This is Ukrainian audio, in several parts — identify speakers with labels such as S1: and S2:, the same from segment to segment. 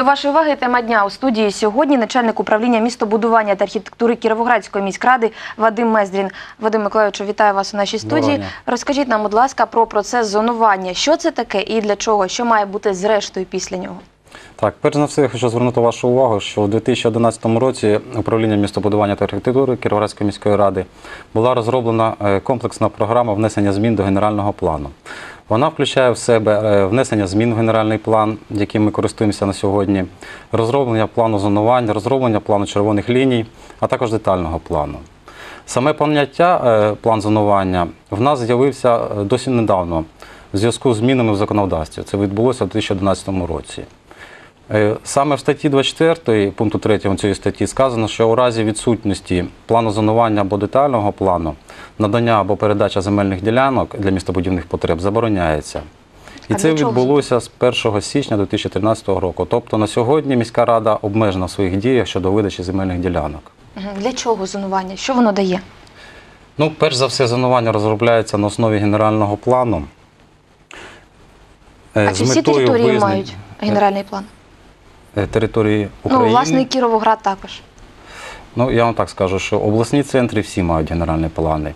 S1: До вашої уваги тема дня у студії сьогодні начальник управління містобудування та архітектури Кіровоградської міськради Вадим Мездрін. Вадим Миколаївичу, вітаю вас у нашій
S2: Доброго
S1: студії.
S2: дня.
S1: Розкажіть нам, будь ласка, про процес зонування. Що це таке і для чого? Що має бути зрештою після нього?
S2: Так, перш за все, я хочу звернути вашу увагу, що у 2011 році управління містобудування та архітектури Кіровоградської міської ради була розроблена е, комплексна програма внесення змін до генерального плану. Вона включає в себе е, внесення змін в генеральний план, яким ми користуємося на сьогодні, розроблення плану зонування, розроблення плану червоних ліній, а також детального плану. Саме поняття е, план зонування в нас з'явився досить недавно в зв'язку з змінами в законодавстві. Це відбулося у 2011 році. Е, Саме в статті 24 пункту 3 цієї статті сказано, що у разі відсутності плану зонування або детального плану надання або передача земельних ділянок для містобудівних потреб забороняється. І
S1: А
S2: це відбулося з 1 січня 2013 року. Тобто на сьогодні міська рада обмежена в своїх діях щодо видачі земельних ділянок.
S1: Для чого зонування? Що воно дає?
S2: Ну, перш за все, зонування розробляється на основі генерального плану. Е,
S1: А
S2: з
S1: чи всі території
S2: визнання-
S1: мають генеральний план?
S2: Е, території України.
S1: Ну, власне, і Кіровоград також.
S2: Ну, я вам так скажу, що обласні центри всі мають генеральні плани.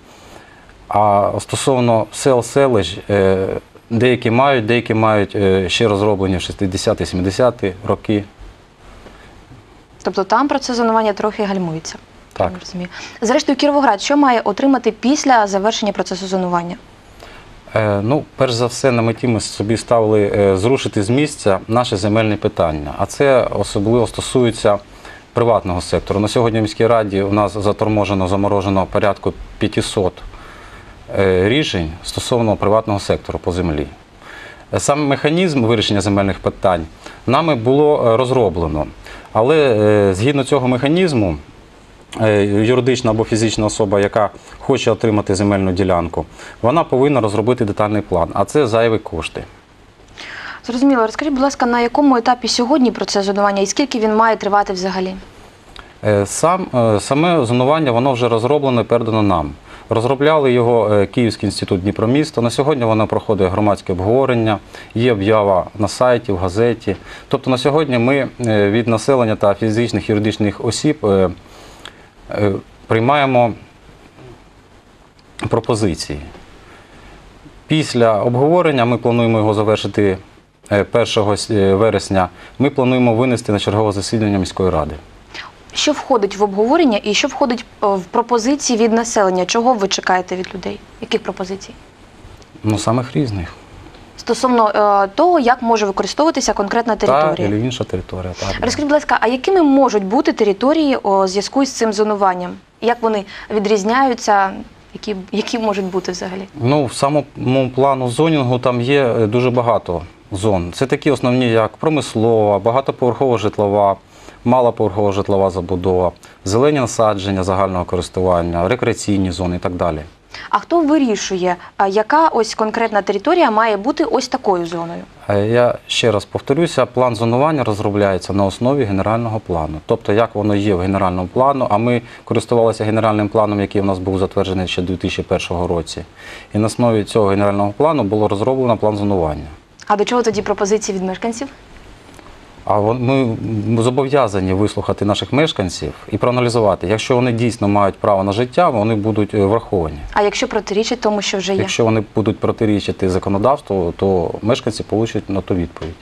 S2: А стосовно сел, селищ, е, деякі мають, деякі мають е, ще розроблені в 60-70-ті роки.
S1: Тобто там процес зонування трохи гальмується.
S2: Так.
S1: Розумію. Зрештою, Кіровоград, що має отримати після завершення процесу зонування?
S2: Е, Ну, перш за все, на меті ми собі ставили е, зрушити з місця наші земельні питання. А це особливо стосується приватного сектору. На сьогодні в міській раді у нас заторможено, заморожено порядку 500 е, рішень стосовно приватного сектору по землі. Сам механізм вирішення земельних питань нами було розроблено. Але згідно цього механізму, юридична або фізична особа, яка хоче отримати земельну ділянку, вона повинна розробити детальний план, а це зайві кошти.
S1: Зрозуміло, розкажіть, будь ласка, на якому етапі сьогодні процес зонування і скільки він має тривати взагалі?
S2: Е, Сам, е, саме зонування воно вже розроблено і передано нам. Розробляли його е, Київський інститут Дніпроміста. На сьогодні воно проходить громадське обговорення, є об'ява на сайті, в газеті. Тобто на сьогодні ми е, від населення та фізичних юридичних осіб е, е, приймаємо пропозиції. Після обговорення ми плануємо його завершити е, 1 вересня. Ми плануємо винести на чергове засідання міської ради.
S1: Що входить в обговорення і що входить е, в пропозиції від населення? Чого ви чекаєте від людей? Яких пропозицій?
S2: Ну, самих різних.
S1: Стосовно е, того, як може використовуватися конкретна територія.
S2: або інша територія. Так.
S1: Розкажіть, будь ласка, а якими можуть бути території у зв'язку з цим зонуванням? Як вони відрізняються? Які, які можуть бути взагалі?
S2: Ну, в самому плану зонінгу там є е, дуже багато зон. Це такі основні, як промислова, багатоповерхова житлова, малоповерхова житлова забудова, зелені насадження загального користування, рекреаційні зони і так далі.
S1: А хто вирішує, яка ось конкретна територія має бути ось такою зоною?
S2: Е, Я ще раз повторюся, план зонування розробляється на основі генерального плану. Тобто, як воно є в генеральному плану, а ми користувалися генеральним планом, який у нас був затверджений ще 2001 році. І на основі цього генерального плану було розроблено план зонування.
S1: А до чого тоді пропозиції від мешканців?
S2: А вон- ми зобов'язані вислухати наших мешканців і проаналізувати. Якщо вони дійсно мають право на життя, вони будуть е, враховані.
S1: А якщо протирічить тому, що вже є?
S2: Якщо вони будуть протирічити законодавству, то мешканці получать на то відповідь.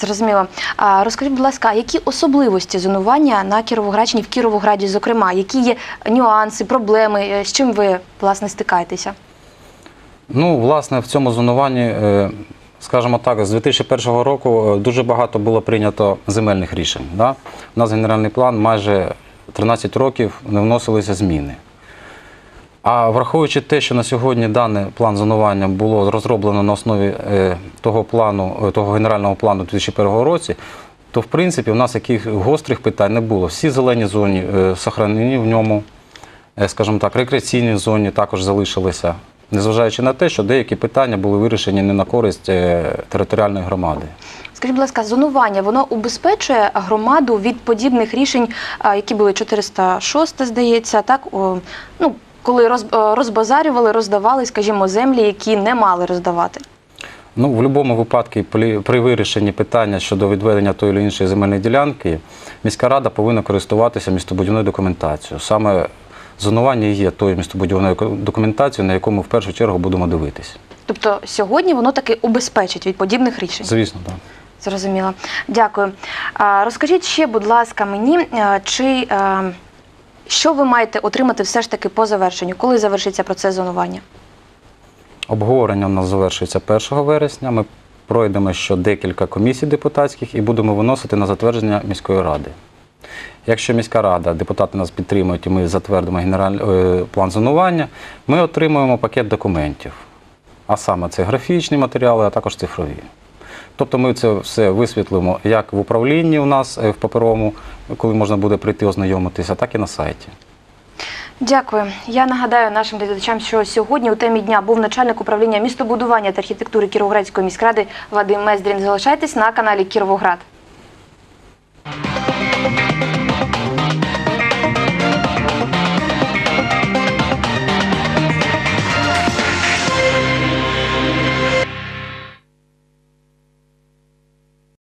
S1: Зрозуміло. А розкажіть, будь ласка, які особливості зонування на Кіровоградщині, в Кіровограді, зокрема, які є нюанси, проблеми, е, з чим ви власне стикаєтеся?
S2: Ну, власне, в цьому зонуванні, е, скажімо так, з 2001 року е, дуже багато було прийнято земельних рішень. Да? У нас генеральний план майже 13 років не вносилися зміни. А враховуючи те, що на сьогодні даний план зонування було розроблено на основі е, того плану, е, того генерального плану 2001 році, то в принципі у нас яких гострих питань не було. Всі зелені зоні сохранені в ньому, скажімо так, рекреаційні зоні також залишилися, незважаючи на те, що деякі питання були вирішені не на користь е, територіальної громади.
S1: Скажіть, будь ласка, зонування воно убезпечує громаду від подібних рішень, які були 406, здається, так ну коли е, розбазарювали, роздавали, скажімо, землі, які не мали роздавати.
S2: Ну, в будь-якому випадку, при вирішенні питання щодо відведення тої чи іншої земельної ділянки, міська рада повинна користуватися містобудівною документацією. Саме зонування є тою містобудівною документацією, на яку ми в першу чергу будемо дивитись.
S1: Тобто сьогодні воно таки убезпечить від подібних рішень.
S2: Звісно, так.
S1: Зрозуміло. Дякую. Розкажіть ще, будь ласка, мені, е, чи е, що ви маєте отримати все ж таки по завершенню? Коли завершиться процес зонування?
S2: Обговорення у нас завершується 1 вересня. Ми пройдемо ще декілька комісій депутатських і будемо виносити на затвердження міської ради. Якщо міська рада, депутати нас підтримують і ми затвердимо генеральний е, план зонування, ми отримуємо пакет документів. А саме це графічні матеріали, а також цифрові. Тобто ми це все висвітлимо як в управлінні у нас е, в паперовому, коли можна буде прийти ознайомитися, так і на сайті.
S1: Дякую. Я нагадаю нашим глядачам, що сьогодні у темі дня був начальник управління містобудування та архітектури Кіровоградської міськради Вадим Мездрін. Залишайтесь на каналі Кіровоград.